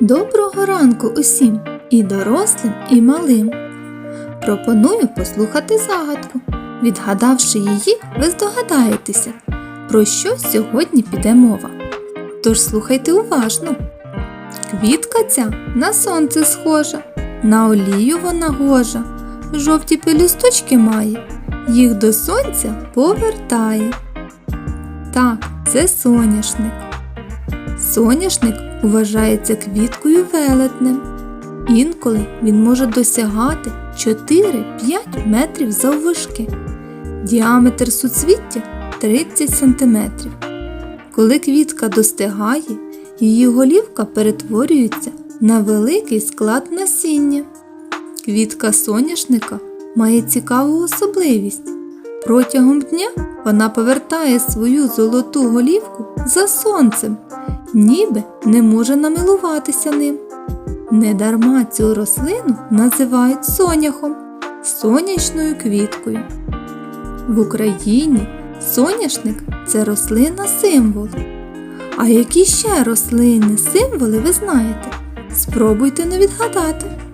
Доброго ранку усім, і дорослим, і малим. Пропоную послухати загадку. Відгадавши її, ви здогадаєтеся, про що сьогодні піде мова. Тож слухайте уважно. Квітка ця на сонце схожа, на олію вона гожа, жовті пелюсточки має, їх до сонця повертає. Так, це соняшник. Соняшник вважається квіткою велетнем. Інколи він може досягати 4-5 метрів заввишки. Діаметр суцвіття 30 см. Коли квітка достигає, її голівка перетворюється на великий склад насіння. Квітка соняшника має цікаву особливість. Протягом дня вона повертає свою золоту голівку за сонцем, ніби не може намилуватися ним. Недарма цю рослину називають соняхом, сонячною квіткою. В Україні соняшник це рослина символ. А які ще рослини символи ви знаєте? Спробуйте не відгадати.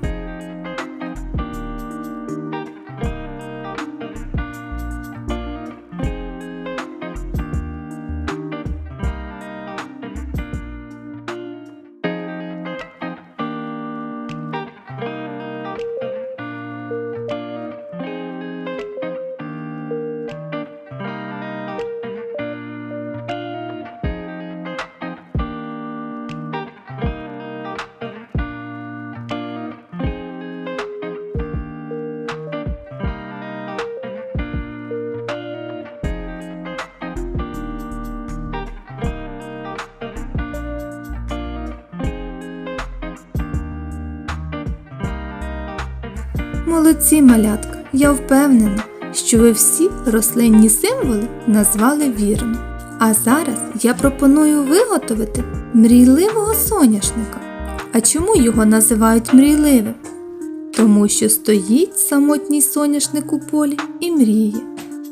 Молодці, малятка, я впевнена, що ви всі рослинні символи назвали вірно. А зараз я пропоную виготовити мрійливого соняшника. А чому його називають мрійливим? Тому що стоїть самотній соняшник у полі і мріє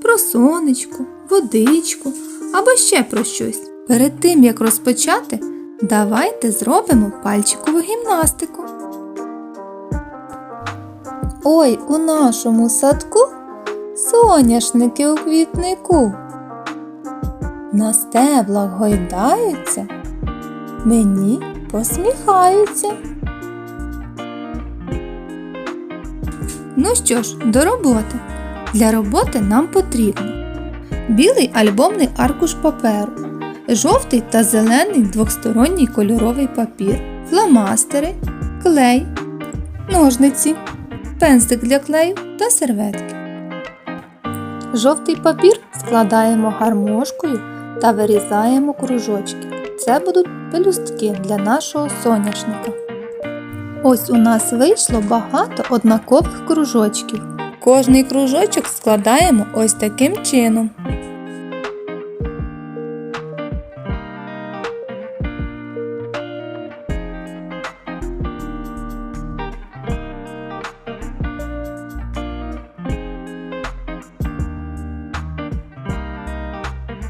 про сонечко, водичку або ще про щось. Перед тим як розпочати, давайте зробимо пальчикову гімнастику. Ой, у нашому садку соняшники у квітнику. На стеблах гойдаються, мені посміхаються. Ну що ж, до роботи. Для роботи нам потрібно білий альбомний аркуш паперу, жовтий та зелений двосторонній кольоровий папір, фломастери, клей, ножниці пензлик для клею та серветки. Жовтий папір складаємо гармошкою та вирізаємо кружочки. Це будуть пелюстки для нашого соняшника. Ось у нас вийшло багато однакових кружочків. Кожний кружочок складаємо ось таким чином.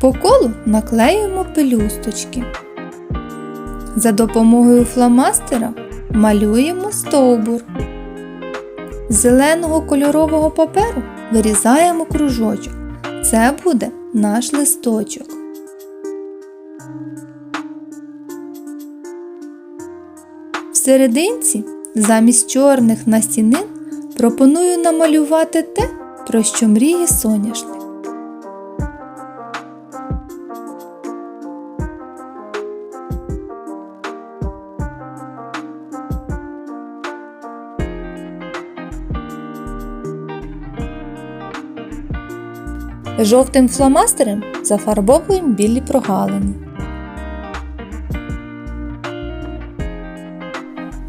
По колу наклеюємо пелюсточки. За допомогою фломастера малюємо стовбур. З зеленого кольорового паперу вирізаємо кружочок. Це буде наш листочок. В серединці замість чорних настінин пропоную намалювати те, про що мріє соняшник. Жовтим фломастером зафарбовуємо білі прогалини.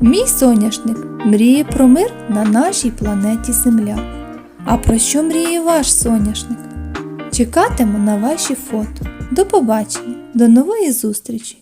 Мій соняшник мріє про мир на нашій планеті Земля. А про що мріє ваш соняшник? Чекатиму на ваші фото. До побачення, до нової зустрічі!